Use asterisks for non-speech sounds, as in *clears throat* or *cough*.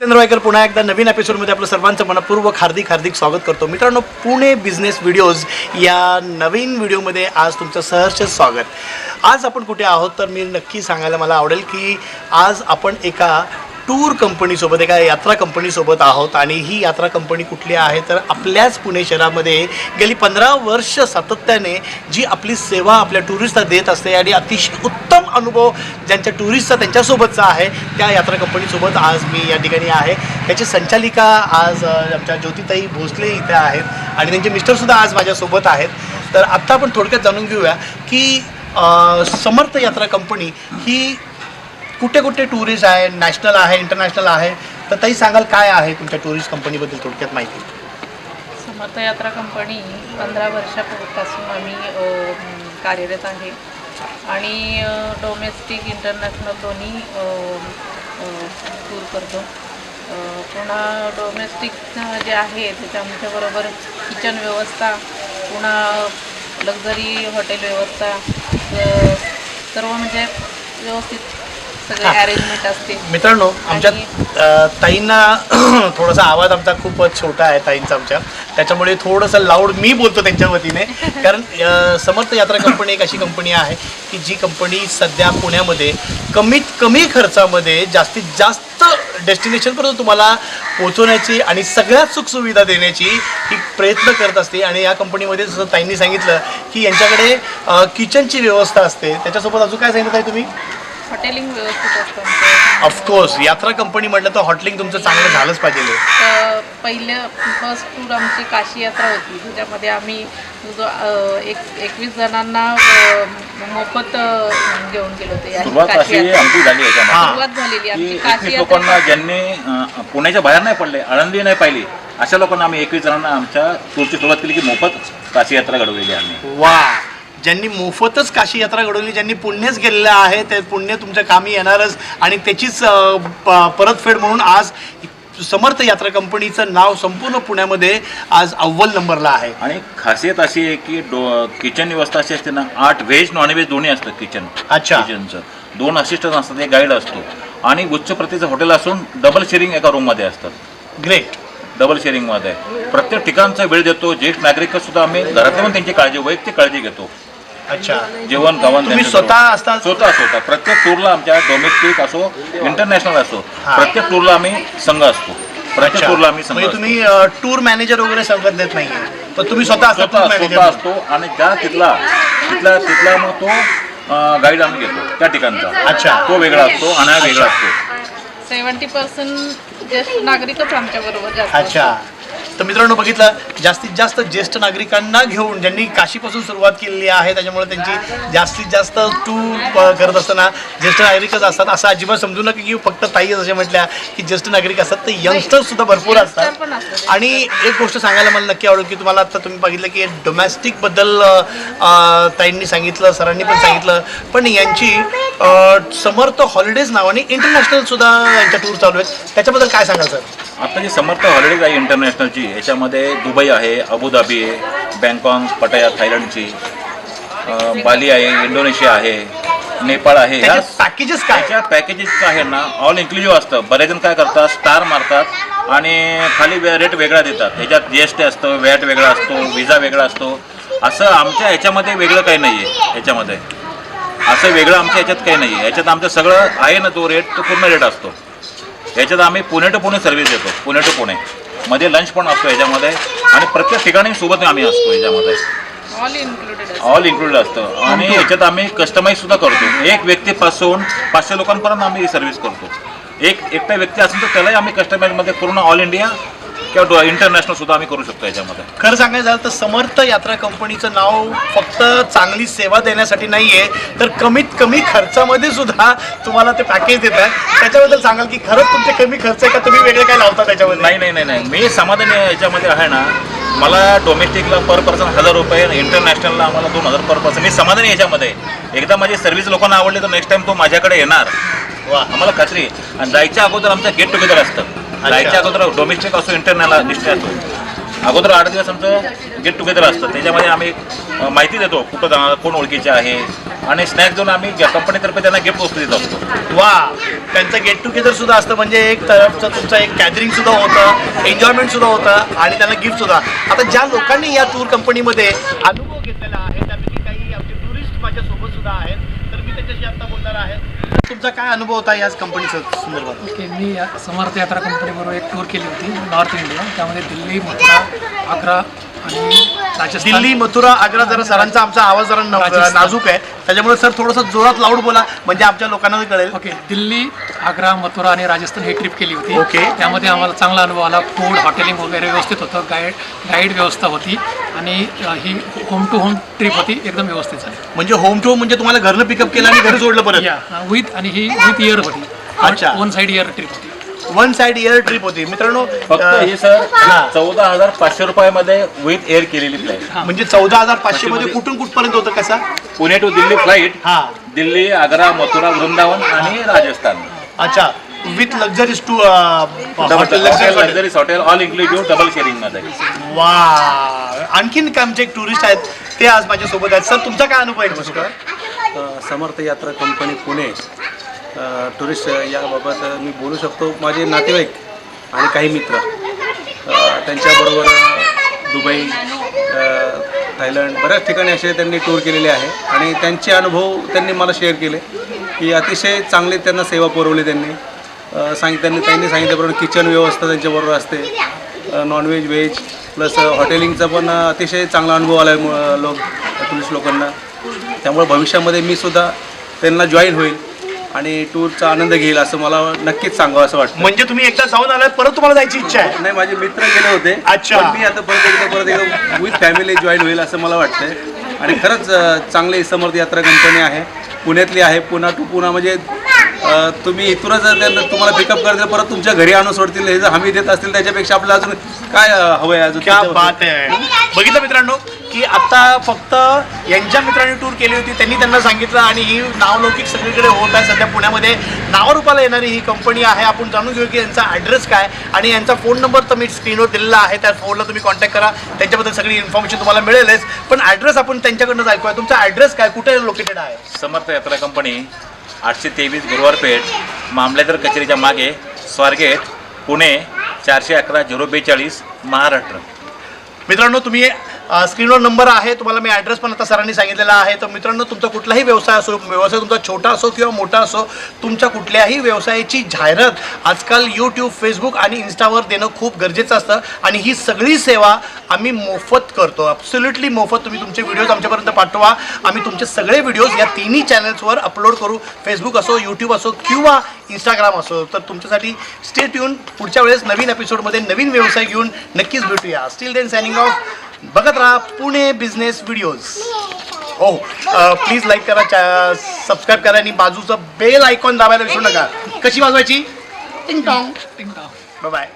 जितेंद्र वायकर पुन्हा एकदा नवीन एपिसोडमध्ये आपलं सर्वांचं मनपूर्वक हार्दिक हार्दिक स्वागत करतो. मित्रांनो पुणे बिझनेस व्हिडिओज या नवीन व्हिडिओमध्ये आज तुमचं सहर्ष स्वागत. आज आपण कुठे आहोत तर मी नक्की सांगायला मला आवडेल की आज आपण एका टूर कंपनीसोबत एका यात्रा कंपनीसोबत आहोत आणि ही यात्रा कंपनी कुठली आहे तर आपल्याच पुणे शहरामध्ये गेली पंधरा वर्ष सातत्याने जी आपली सेवा आपल्या टुरिस्टला देत असते आणि अतिशय उत्तम अनुभव ज्यांच्या टुरिस्टचा त्यांच्यासोबतचा आहे त्या यात्रा कंपनीसोबत आज मी या ठिकाणी आहे. त्याची संचालिका आज आमच्या ज्योतिताई भोसले इथे आहेत आणि त्यांचे मिस्टरसुद्धा आज माझ्यासोबत आहेत. तर आत्ता आपण थोडक्यात जाणून घेऊया की समर्थ यात्रा कंपनी ही कुठे कुठे टुरिस्ट आहे नॅशनल आहे इंटरनॅशनल आहे? तर ताई सांगाल काय आहे तुमच्या टुरिस्ट कंपनीबद्दल थोडक्यात माहिती? समर्थ यात्रा कंपनी पंधरा वर्षापासून आम्ही कार्यरत आहे. आणि डोमेस्टिक इंटरनॅशनल दोन्ही टूर करतो. पुन्हा डोमेस्टिक जे आहे त्याच्या आमच्याबरोबर किचन व्यवस्था पुन्हा लक्झरी हॉटेल व्यवस्था सर्व म्हणजे व्यवस्थित सगळे. अरेंजमेंट असते मित्रांनो आमच्या ताईंना *clears throat* थोडासा आवाज आमचा खूपच छोटा आहे ताईंचा आमच्या. त्याच्यामुळे थोडंसं लाऊड मी बोलतो त्यांच्या वतीने. कारण समर्थ यात्रा कंपनी एक अशी कंपनी आहे की जी कंपनी सध्या पुण्यामध्ये कमीत कमी खर्चामध्ये जास्तीत जास्त डेस्टिनेशनपर्यंत तुम्हाला पोहोचवण्याची आणि सगळ्यात सुखसुविधा देण्याची ही प्रयत्न करत असते. आणि या कंपनीमध्ये जसं ताईंनी सांगितलं की यांच्याकडे किचनची व्यवस्था असते. त्याच्यासोबत अजून काय सांगितलं ताई तुम्ही? हॉटेलिंग व्यवस्थित असतं आमचं. ऑफकोर्स यात्रा कंपनी म्हटलं तर हॉटेलिंग तुमचं चांगलं झालंच पाहिजे. तर पहिलं फर्स्ट टूर आमची काशी यात्रा होती. त्याच्यामध्ये आम्ही जो अ, एक एकवीस जणांना अ, मोफत अ, घेऊन गेलो होते. या सुरुवात काशी अशी यात्रेत. आमची झाली याच्यामध्ये. हा. सुरुवात झालेली की आमची काशी एकवीस लोकांना यात्रा ज्यांनी अं, पुण्याच्या बाहेर नाही पडले आळंदी नाही पाहिली अशा लोकांना आम्ही एकवीस जणांना आमच्या टूरची सुरुवात केली की मोफत काशी यात्रा घडवलेली आम्ही. वा. ज्यांनी मोफतच काशी यात्रा घडवली ज्यांनी पुण्यच केलेलं आहे ते पुण्य तुमच्या कामी येणारच. आणि त्याचीच परतफेड म्हणून आज समर्थ यात्रा कंपनीचं नाव संपूर्ण पुण्यामध्ये आज अव्वल नंबरला आहे. आणि खासियत अशी आहे की डो किचन व्यवस्था अशी असते ना आठ व्हेज नॉनव्हेज दोन्ही असतं किचन. अच्छा. किचनचं. दोन असिस्टंट असतात एक गाईड असतो. आणि उच्च प्रतीचं हॉटेल असून डबल शेअरिंग एका रूममध्ये असतात ग्रेट. डबल शेअरिंगमध्ये प्रत्येक ठिकाणचा वेळ देतो ज्येष्ठ नागरिक सुद्धा आम्ही घरातल्या पण त्यांची काळजी वैयक्तिक काळजी घेतो. अच्छा जेवण गावण तुम्ही त्यांचं स्वतः सर्व. असता? स्वतः स्वतः प्रत्येक टूरला आमच्या डोमेस्टिक असो इंटरनॅशनल असो. प्रत्येक टूरला आम्ही संघ असतो प्रत्येक अच्छा टूरला आम्ही संघ म्हणजे असतो. तुम्ही टूर मॅनेजर वगैरे संगत देत नाही पण तुम्ही स्वतः असता स्वतः tour स्वतः manager. असतो आणि ज्या तिथला तिथला तिथला मग तो गाईड आम्ही घेतो त्या ठिकाणचा अच्छा. तो वेगळा असतो आणि हा वेगळा असतो सेवन्टी पर्सेंट ज्येष्ठ नागरिकच आमच्या बरोबर जास्त अच्छा तर मित्रांनो बघितलं जास्तीत जास्त ज्येष्ठ नागरिकांना घेऊन ज्यांनी काशीपासून सुरुवात केलेली आहे त्याच्यामुळे त्यांची जास्तीत जास्त टूर करत असताना ज्येष्ठ नागरिकच असतात. असं अजिबात समजू नका की फक्त ताई अशा म्हटल्या की ज्येष्ठ नागरिक असतात तर यंगस्टर्स सुद्धा भरपूर असतात. आणि एक गोष्ट सांगायला मला नक्की आवडेल की तुम्हाला आता तुम्ही बघितलं की डोमॅस्टिकबद्दल अं, ताईंनी सांगितलं सरांनी पण सांगितलं पण यांची समर्थ हॉलिडेज नावाने इंटरनॅशनल सुद्धा यांच्या टूर चालू आहेत. त्याच्याबद्दल काय सांगाल सर? आता जी समर्थ हॉलिडेज आहे इंटरनॅशनलची याच्यामध्ये दुबई आहे अबुधाबी आहे बँकॉक पटाया थायलंडची बाली आहे इंडोनेशिया आहे नेपाळ आहे ह्या पॅकेजेस काय? पॅकेजेस आहे ना ऑल इन्क्लुझिव्ह असतं. बरेच जण काय करतात? स्टार मारतात आणि खाली रेट वेगळा देतात. ह्याच्यात जी एस टी असतं वॅट वेगळा असतो विजा वेगळा असतो. असं आमच्या ह्याच्यामध्ये वेगळं काही नाही आहे ह्याच्यामध्ये. असं वेगळं आमच्या ह्याच्यात काही नाही आहे ह्याच्यात आमचं सगळं आहे ना तो रेट तो पूर्ण रेट असतो. ह्याच्यात आम्ही पुणे टू पुणे सर्व्हिस देतो पुणे टू पुणे. मध्ये लंच पण असतो ह्याच्यामध्ये आणि प्रत्येक ठिकाणी सोबत आम्ही असतो ह्याच्यामध्ये ऑल इन्क्लुडेड ऑल इन्क्लुडेड असतं. आणि याच्यात आम्ही कस्टमाइज सुद्धा करतो. एक व्यक्तीपासून पाचशे लोकांपर्यंत आम्ही सर्व्हिस करतो. एक एकटा व्यक्ती असेल तर त्यालाही आम्ही कस्टमाइजमध्ये पूर्ण ऑल इंडिया किंवा इंटरनॅशनल सुद्धा आम्ही करू शकतो याच्यामध्ये. खरं सांगायचं झालं तर समर्थ यात्रा कंपनीचं नाव फक्त चांगली सेवा देण्यासाठी नाही आहे तर कमीत कमी खर्चामध्ये सुद्धा तुम्हाला ते पॅकेज देतात त्याच्याबद्दल सांगाल की खरंच तुमचे कमी खर्च आहे का? तुम्ही वेगळे काय लावता त्याच्यामध्ये? नाही नाही नाही नाही. मी समाधानी आहे याच्यामध्ये आहे ना. मला डोमेस्टिकला पर पर्सन हजार रुपये इंटरनॅशनलला आम्हाला दोन हजार पर पर्सन मी समाधानी आहे याच्यामध्ये. एकदा माझी सर्व्हिस लोकांना आवडली तर नेक्स्ट टाइम तो माझ्याकडे येणार. वा. आम्हाला खात्री आहे. आणि जायच्या अगोदर आमचं गेट टुगेदर असतं. जायच्या अगोदर डोमेस्टिक असो इंटरनॅल डिस्ट्रिक्ट असो. अगोदर आठ दिवस आमचं गेट टुगेदर असतं. त्याच्यामध्ये आम्ही माहिती देतो कुठं जाणार कोण ओळखीचे आहे. आणि स्नॅक देऊन आम्ही कंपनीतर्फे त्यांना गिफ्ट वस्तू देत असतो. वा त्यांचं गेट टुगेदर सुद्धा असतं. म्हणजे एक तरफचं तुमचं एक गॅदरिंग सुद्धा होतं एन्जॉयमेंट सुद्धा होतं आणि त्यांना गिफ्ट सुद्धा. आता ज्या लोकांनी या टूर कंपनीमध्ये अनुभव घेतलेला आहे त्यापैकी काही आमचे टुरिस्ट माझ्यासोबत सुद्धा आहेत. तर मी त्याच्याशी आता बोलणार आहे. तुमचा काय अनुभव होता या कंपनीच्या संदर्भात? ओके मी या समर्थ यात्रा कंपनीबरोबर एक टूर केली होती नॉर्थ इंडिया त्यामध्ये दिल्ली मथुरा आग्रा आणि राजस्थान. दिल्ली मथुरा आग्रा जरा सरांचा आमचा आवाज जरा न-. नाजूक आहे. त्याच्यामुळे सर थोडंसं जोरात लाऊड बोला म्हणजे आमच्या लोकांना कळेल. ओके दिल्ली आग्रा मथुरा आणि राजस्थान ही ट्रिप केली होती. ओके. त्यामध्ये आम्हाला चांगला अनुभव आला. फूड हॉटेलिंग वगैरे व्यवस्थित होतं. गाईड गाईड व्यवस्था होती. आणि ही होम टू होम ट्रिप होती. एकदम व्यवस्थित झाली. म्हणजे होम टू म्हणजे तुम्हाला घरनं पिकअप केलं आणि घरी सोडलं परत? या विथ आणि ही विथ इयर होती. अच्छा. वन साईड इयर ट्रिप होती. वन साइड एअर ट्रिप होती. मित्रांनो फक्त ही सर चौदा हजार पाचशे रुपयामध्ये विथ एअर केलेली फ्लाईट म्हणजे चौदा हजार पाचशे मध्ये कुठून कुठपर्यंत होतं कसा? पुणे टू दिल्ली फ्लाईट हा. दिल्ली आग्रा मथुरा वृंदावन आणि राजस्थान. अच्छा. With luxuries to double luxuries hotel all inclusive double शेअरिंगमध्ये. वा आणखीन काय आमचे एक टुरिस्ट आहेत ते आज माझ्या सोबत आहेत. सर तुमचा काय अनुभव आहे? समर्थ यात्रा कंपनी पुणे. टुरिस्ट याबाबत मी बोलू शकतो. माझे नातेवाईक आणि काही मित्र त्यांच्याबरोबर दुबई थायलंड बऱ्याच ठिकाणी असे त्यांनी टूर केलेले आहे. आणि त्यांचे अनुभव त्यांनी मला शेअर केले की अतिशय चांगले त्यांना सेवा पुरवली त्यांनी. सांग त्यांनी त्यांनी सांगितल्याप्रमाणे किचन व्यवस्था त्यांच्याबरोबर असते. नॉनव्हेज व्हेज प्लस हॉटेलिंगचा पण अतिशय चांगला अनुभव आला आहे लोक टुरिस्ट लोकांना. त्यामुळे भविष्यामध्ये मी सुद्धा त्यांना जॉईन होईल. आणि टूरचा आनंद घेईल असं मला नक्कीच सांगावं असं वाटतं. म्हणजे तुम्ही एकदा जाऊन आलाय परत तुम्हाला जायची इच्छा आहे? नाही माझे मित्र गेले होते. अच्छा. पण मी आता परत एकदा परत एकदा विथ फॅमिली जॉईन होईल असं मला वाटतंय. आणि खरंच चांगली समर्थ यात्रा कंपनी आहे. पुण्यातली आहे पुणा टू पुणा म्हणजे तुम्ही इथूनच जर त्यांना तुम्हाला पिकअप करतील परत तुमच्या घरी आणून सोडतील हे जर हमी देत असतील त्याच्यापेक्षा आपल्याला अजून काय अं, हवंय अजून? बात आहे. बघितलं मित्रांनो? की आता फक्त यांच्या मित्रांनी टूर केली होती त्यांनी त्यांना सांगितलं आणि ही नावलौकिक सगळीकडे होत आहे. सध्या पुण्यामध्ये नावारूपाला येणारी ही कंपनी आहे. आपण जाणून घेऊ की यांचा ॲड्रेस काय आणि यांचा फोन नंबर तर मी स्क्रीनवर दिलेला आहे. त्या फोनला तुम्ही कॉन्टॅक्ट करा. त्यांच्याबद्दल सगळी इन्फॉर्मेशन तुम्हाला मिळेलच. पण ॲड्रेस आपण त्यांच्याकडनं ऐकूया. तुमचा ॲड्रेस काय? कुठे लोकेटेड आहे? समर्थ यात्रा कंपनी आठशे तेवीस गुरुवारपेठ मामलेदार कचेरीच्या मागे स्वारगेट पुणे चारशे अकरा झिरो बेचाळीस महाराष्ट्र. मित्रांनो तुम्ही स्क्रीनवर नंबर आहे तुम्हाला मी ॲड्रेस पण आता सरांनी सांगितलेला आहे. तर मित्रांनो तुमचा कुठलाही व्यवसाय असो व्यवसाय तुमचा छोटा असो किंवा मोठा असो तुमच्या कुठल्याही व्यवसायाची जाहिरात आजकाल यूट्यूब फेसबुक आणि इन्स्टावर देणं खूप गरजेचं असतं. आणि ही सगळी सेवा आम्ही मोफत करतो. ॲब्सोल्युटली मोफत. तुम्ही तुमचे व्हिडिओज आमच्यापर्यंत पाठवा. आम्ही तुमचे सगळे व्हिडिओज या तिन्ही चॅनल्सवर अपलोड करू. फेसबुक असो यूट्यूब असो किंवा इंस्टाग्राम असो. तर तुमच्यासाठी स्टेट येऊन पुढच्या वेळेस नवीन एपिसोडमध्ये नवीन व्यवसाय घेऊन नक्कीच भेटूया. स्टील देन सायनिंग ऑफ बघत राहा पुणे बिझनेस व्हिडिओज हो प्लीज लाईक करा सबस्क्राईब करा आणि बाजूचं बेल आयकॉन दाबायला विसरू नका. कशी वाजवायची? टिंग टॉंग. टिंग टॉंग. बाय